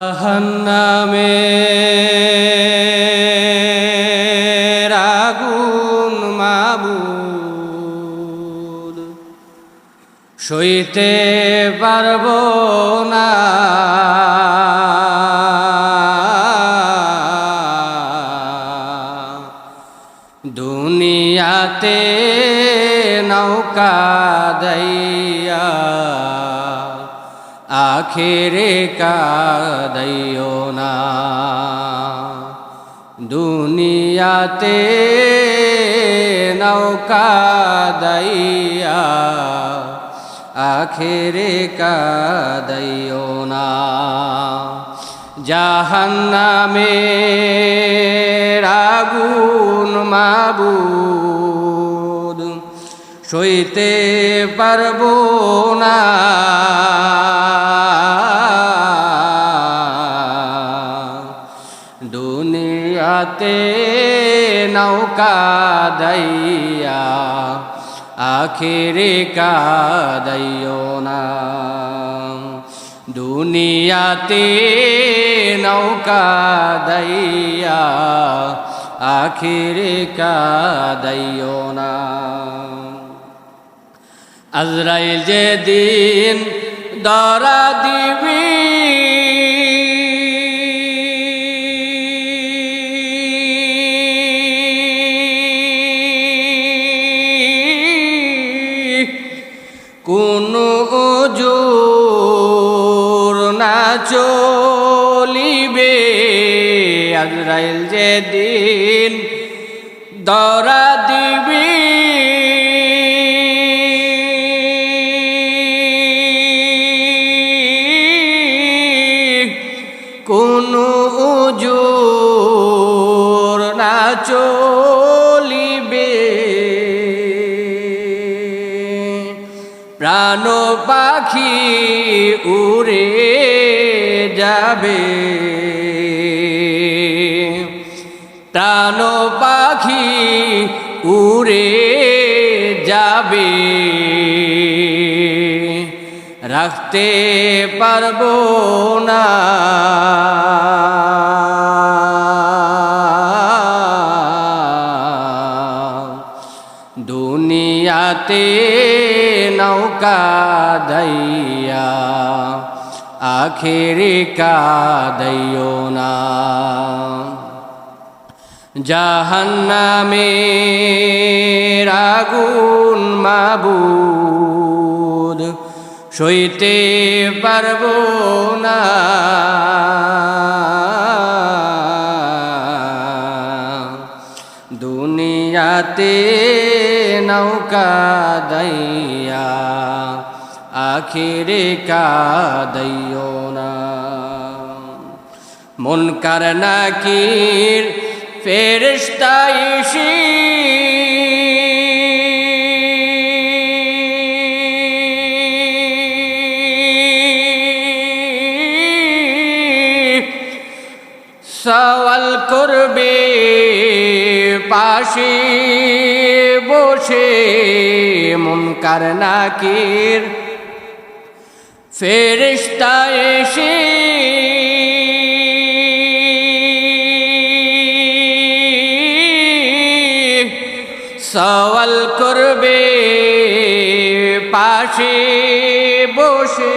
জাহান্নামে আগুন মাবুদ। সইতে পারব না। দুনিয়াতে নৌকা দইয়া আখেরে কাদাইও না। দুনিয়াতে নৌকা দাইয়া আখেরে কাদাইও না। জাহান্নামে আগুন মাবুদ, সইতে পারব না। দুনিয়াতে নৌকা দইয়া, আখিরে কাদাইও না। দুনিয়াতে নৌকা দইয়া, আখিরে কাদাইও না। আজরাইল যে দিন দরা দিবি কোন জোর না চলিবে। আজরাইল যে দিন দরা দিবি। কোন জোর না চলিবে। প্রাণ পাখি উড়ে যাবে। প্রাণ পাখি উড়ে যাবে। রাখতে পারব না। দুনিয়াতে নৌকা দইয়া আখেরে কাদাইও না। জাহান্নামে আগুন মাবুদ সইতে পারব না। দুনিয়াতে নৌকা দইয়া আখিরে কাদাইও না। মন কার নাকির ফেরিস্তা এসে পাশে বসে মুনকার নাকির ফেরিস্তা এসে সওয়াল করবে পাশে বসে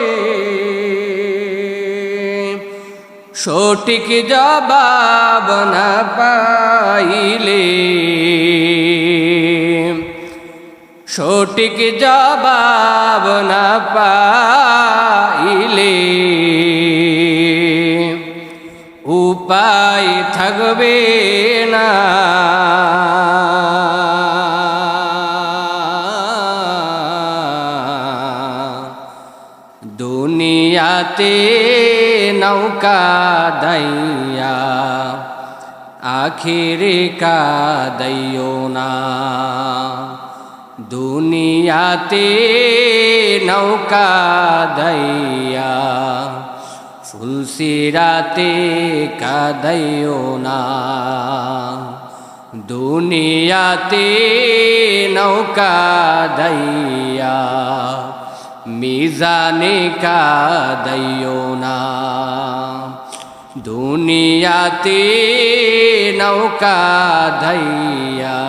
সঠিক জবাব না পাইলে। সঠিক জবাব না পাইলে। উপায় থাকবে দুনিয়াতে নৌকা দইয়া, আখিরে কাদাইও না। দুনিয়াতে নৌকা দইয়া ফুলসিরাতে কাদাইও না। দুনিয়াতে নৌকা দইয়া মিজানে কাদাইও না। দুনিয়াতে নৌকা ধাইয়া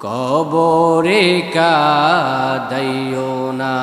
কবরে কাদাইও না।